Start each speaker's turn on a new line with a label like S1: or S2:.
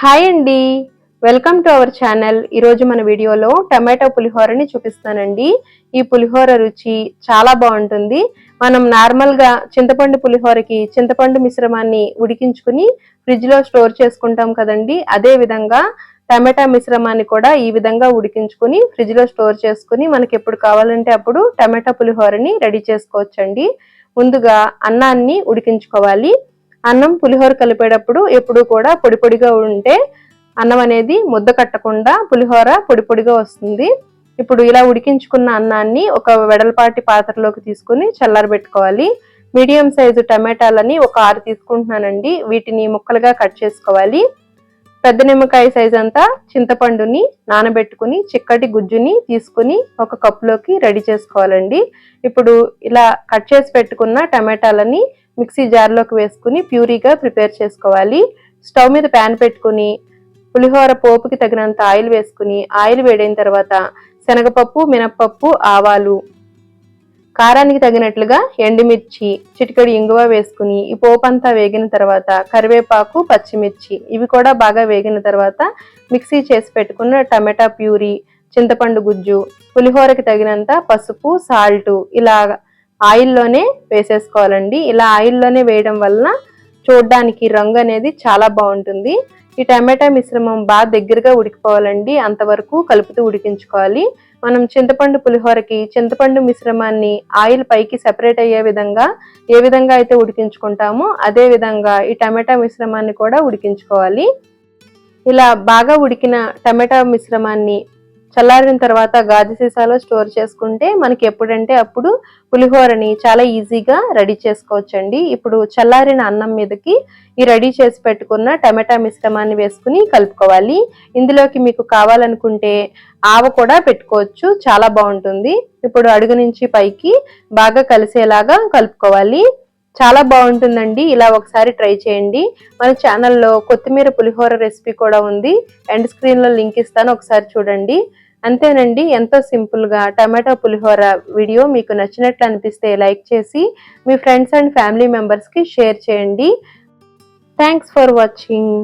S1: Hi అండి. Welcome to our channel ఈరోజు మన వీడియోలో టమాటో పులిహోరని చూపిస్తానండి. ఈ పులిహోర రుచి చాలా బాగుంటుంది. మనం నార్మల్గా చింతపండు పులిహోరకి చింతపండు మిశ్రమాన్ని ఉడికించుకుని ఫ్రిడ్జ్లో స్టోర్ చేసుకుంటాం కదండి. అదే విధంగా టమాటా మిశ్రమాన్ని కూడా ఈ విధంగా ఉడికించుకుని ఫ్రిడ్జ్లో స్టోర్ చేసుకుని మనకి ఎప్పుడు కావాలంటే అప్పుడు టమాటా పులిహోరని రెడీ చేసుకోవచ్చండి. ముందుగా అన్నాన్ని ఉడికించుకోవాలి. అన్నం పులిహోర కలిపేటప్పుడు ఎప్పుడు కూడా పొడి పొడిగా ఉంటే అన్నం అనేది ముద్ద కట్టకుండా పులిహోర పొడి పొడిగా వస్తుంది. ఇప్పుడు ఇలా ఉడికించుకున్న అన్నాన్ని ఒక వెడల్పాటి పాత్రలోకి తీసుకుని చల్లారబెట్టుకోవాలి మీడియం సైజు టమాటాలని ఒక ఆరు తీసుకుంటున్నానండి. వీటిని ముక్కలుగా కట్ చేసుకోవాలి. పెద్ద నిమ్మకాయ సైజ్ అంతా చింతపండుని నానబెట్టుకుని చిక్కటి గుజ్జుని తీసుకుని ఒక కప్పులోకి రెడీ చేసుకోవాలండి. ఇప్పుడు ఇలా కట్ చేసి పెట్టుకున్న టమాటాలని మిక్సీ జార్లోకి వేసుకుని ప్యూరీగా ప్రిపేర్ చేసుకోవాలి. స్టవ్ మీద ప్యాన్ పెట్టుకుని పులిహోర పోపుకి తగినంత ఆయిల్ వేసుకుని ఆయిల్ వేడైన తర్వాత శనగపప్పు మినప్పప్పు ఆవాలు కారానికి తగినట్లుగా ఎండుమిర్చి చిటికడి ఇంగువ వేసుకుని ఈ పోపంతా వేగిన తర్వాత కరివేపాకు పచ్చిమిర్చి ఇవి కూడా బాగా వేగిన తర్వాత మిక్సీ చేసి పెట్టుకున్న టమాటా ప్యూరీ చింతపండు గుజ్జు పులిహోరకి తగినంత పసుపు సాల్ట్ ఇలా ఆయిల్లోనే వేసేసుకోవాలండి. ఇలా ఆయిల్లోనే వేయడం వలన చూడడానికి రంగు అనేది చాలా బాగుంటుంది. ఈ టమాటా మిశ్రమం బాగా దగ్గరగా ఉడికిపోవాలండి. అంతవరకు కలుపుతూ ఉడికించుకోవాలి. మనం చింతపండు పులిహోరకి చింతపండు మిశ్రమాన్ని ఆయిల్ పైకి సెపరేట్ అయ్యే విధంగా ఏ విధంగా అయితే ఉడికించుకుంటామో అదే విధంగా ఈ టమాటా మిశ్రమాన్ని కూడా ఉడికించుకోవాలి. ఇలా బాగా ఉడికిన టమాటా మిశ్రమాన్ని చల్లారిన తర్వాత గాజు సీసాలో స్టోర్ చేసుకుంటే మనకి ఎప్పుడంటే అప్పుడు పులిహోరని చాలా ఈజీగా రెడీ చేసుకోవచ్చండి. ఇప్పుడు చల్లారిన అన్నం మీదకి ఈ రెడీ చేసి పెట్టుకున్న టమాటా మిశ్రమాన్ని వేసుకుని కలుపుకోవాలి. ఇందులోకి మీకు కావాలనుకుంటే ఆవ కూడా పెట్టుకోవచ్చు. చాలా బాగుంటుంది. ఇప్పుడు అడుగు నుంచి పైకి బాగా కలిసేలాగా కలుపుకోవాలి. చాలా బాగుంటుందండి. ఇలా ఒకసారి ట్రై చేయండి. మన ఛానల్లో కొత్తిమీర పులిహోర రెసిపీ కూడా ఉంది. ఎండ్ స్క్రీన్లో లింక్ ఇస్తాను. ఒకసారి చూడండి. అంతేనండి. ఎంతో సింపుల్గా టమాటో పులిహోర వీడియో మీకు నచ్చినట్లు అనిపిస్తే లైక్ చేసి మీ ఫ్రెండ్స్ అండ్ ఫ్యామిలీ మెంబర్స్కి షేర్ చేయండి. Thanks for watching.